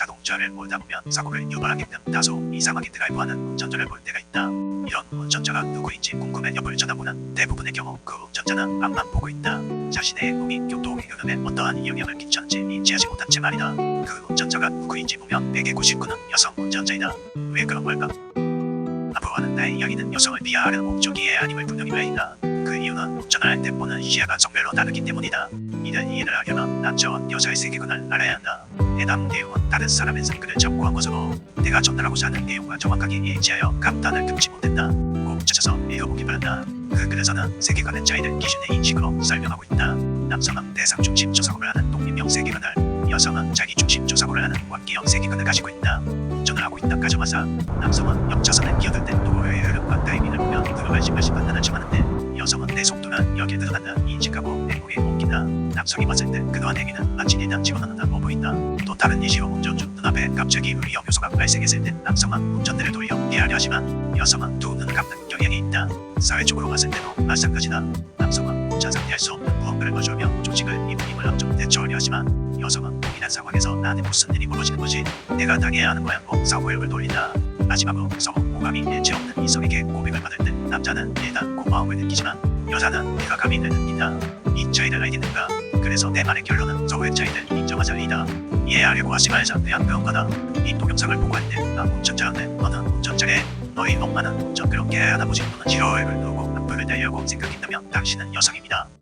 자동차를 몰다 보면 사고를 유발하게끔 다소 이상하게 드라이브하는 운전자를 볼 때가 있다. 이런 운전자가 누구인지 궁금해 옆을 쳐다보는 대부분의 경우 그 운전자는 앞만 보고 있다. 자신의 몸이 교통의 흐름에 어떠한 영향을 끼쳤는지 인지하지 못한 채 말이다. 그 운전자가 누구인지 보면 100의 99는 여성 운전자이다. 왜 그런 걸까? 아부하는 나의 이야기는 여성을 비하하려는 목적이에 아님을 분명히 외인다. 그 이유는 운전을 할때 보는 시야가 성별로 다르기 때문이다. 이를 이해를 하려면 남자와 여자의 세계관을 알아야 한다. 해당 내용은 다른 사람의 생각을 참고한 것으로 내가 전달하고자 하는 내용과 정확하게 일치하여 감탄을 금치 못했다. 꼭 찾아서 읽어보기 바란다. 그 글에서는 세계관의 차이를 기준의 인식으로 설명하고 있다. 남성은 대상 중심 조사고를 하는 독립형 세계관을, 여성은 자기 중심 조사고를 하는 관계형 세계관을 가지고 있다. 운전을 하고 있다 가정하자 남성은 옆차선에 끼어들 때 도로의 흐름과 타이밍을 판단을 정하는데 여성은 내 속도는 여기에 들어간다 인식하고 행동에 옮긴다. 남성이 봤을 때 그동안 행위는 일단 집어넣는다고 보인다. 또 다른 예시로 운전 중 눈앞에 갑자기 위험 요소가 발생했을 때 남성은 운전대를 돌려 피하려 하지만 여성은 두 눈을 감는 경향이 있다. 사회적으로 봤을 때도 마찬가지다. 남성은 운전 상대할 수 없는 무언가를 거주하며 조직을 이분임을 함정 대처하려 하지만 여성은 동일한 상황에서 나한테 무슨 일이 벌어지는 거지 내가 당해야 하는 거야고 사고력을 돌린다. 마지막으로 서로 호감이 일치 없는 이성에게 고백을 받을 때 남자는 일단 고마움을 느끼지만 여자는 내가 감히 느낀다. 이 차이를 알겠는가? 그래서 내 말의 결론은 서로의 차이를 인정하자이다. 이해하려고 하지 말자 그런 거다. 이 동영상을 보고 할때 나 운전자인데 너는 운전자래. 너희 엄마는 운전 그렇게 하나 보지 너는 싫어요를 누르고 악플을 달려고 생각했다면 당신은 여성입니다.